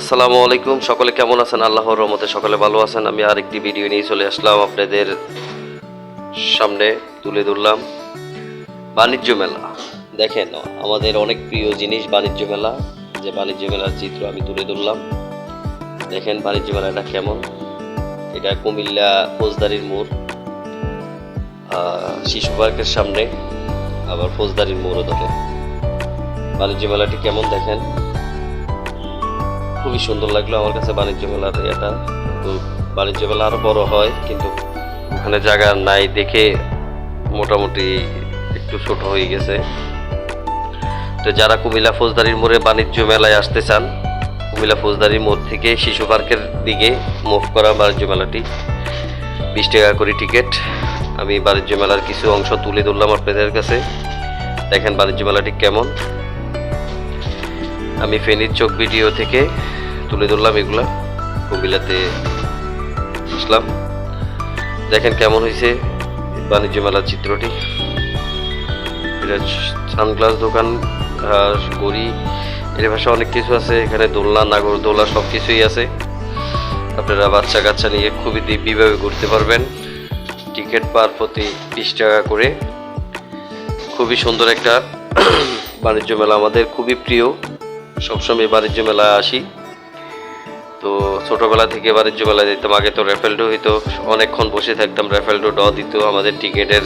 আসসালামু আলাইকুম। সকলে কেমন আছেন? আল্লাহর রহমতে সকলে ভালো আছেন। আমি আরেকটি ভিডিও নিয়ে চলে আসলাম আপনাদের সামনে তুলে ধরলাম। বাণিজ্য মেলা। দেখেন, আমাদের অনেক প্রিয় জিনিস বাণিজ্য মেলা। যে বাণিজ্য মেলার চিত্র আমি তুলে ধরলাম। দেখেন বাণিজ্য মেলাটা কেমন। এটা কুমিল্লা ফৌজদারির মোড়। শিশু পার্কের সামনে। আবার ফৌজদারির মোড়ও ধরে বাণিজ্য মেলাটি কেমন দেখেন? খুবই সুন্দর লাগল আমার কাছে বাণিজ্য মেলার এটা তো বাণিজ্য মেলা আরও বড় হয়, কিন্তু ওখানে জায়গা নাই দেখে মোটামুটি একটু ছোট হয়ে গেছে। তো যারা কুমিল্লা ফৌজদারির মোড়ে বাণিজ্য মেলায় আসতে চান, কুমিল্লা ফৌজদারির মোড় থেকে শিশু পার্কের দিকে মুভ করা বাণিজ্য মেলাটি। বিশ টাকা করে টিকিট। আমি বাণিজ্য মেলার কিছু অংশ তুলে ধরলাম আপনাদের কাছে। দেখেন বাণিজ্য মেলাটি কেমন। আমি ফেনীর চোখ ভিডিও থেকে তুলে ধরলাম এগুলা। কুমিল্লাতে আসলাম। দেখেন কেমন হয়েছে বাণিজ্য মেলার চিত্রটি। সানগ্লাস দোকান গড়ি এর ভাষা অনেক কিছু আছে। এখানে দোলনা, নাগর দোলা সব কিছুই আছে। আপনারা বাচ্চা কাচ্চা নিয়ে খুবই দিব্যভাবে ঘুরতে পারবেন। টিকিট পার প্রতি বিশ টাকা করে। খুবই সুন্দর একটা বাণিজ্য মেলা আমাদের, খুবই প্রিয়। সবসময় বাণিজ্য মেলায় আসি। তো ছোটবেলা থেকে বাণিজ্য মেলায় যেতাম, আগে তো র্যাফেলডো হইতো, অনেকক্ষণ বসে থাকতাম র্যাফেলডো ড দিত, আমাদের টিকিটের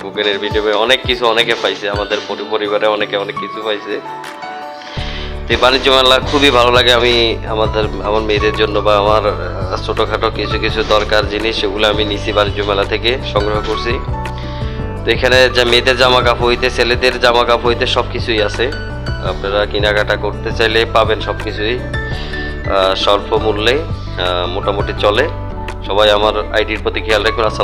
টোকেনের বিনিময়ে অনেক কিছু অনেকে পাইছে, আমাদের পরি- পরিবারে অনেকে অনেক কিছু পাইছে। এই বাণিজ্য মেলা খুবই ভালো লাগে, আমি আমাদের, আমার মেয়েদের জন্য বা আমার ছোটোখাটো কিছু কিছু দরকার জিনিস, সেগুলো আমি নিছি বাণিজ্য মেলা থেকে সংগ্রহ করছি। তো এখানে যা মেয়েদের জামা কাপড় হইতে, ছেলেদের জামা কাপড় হইতে সব কিছুই আছে। আপনারা কেনাকাটা করতে চাইলে পাবেন সব কিছুই স্বল্প মূল্যে মোটামুটি চলে। সবাই আমার আইডির প্রতি খেয়াল রাখবেন। আসসালাম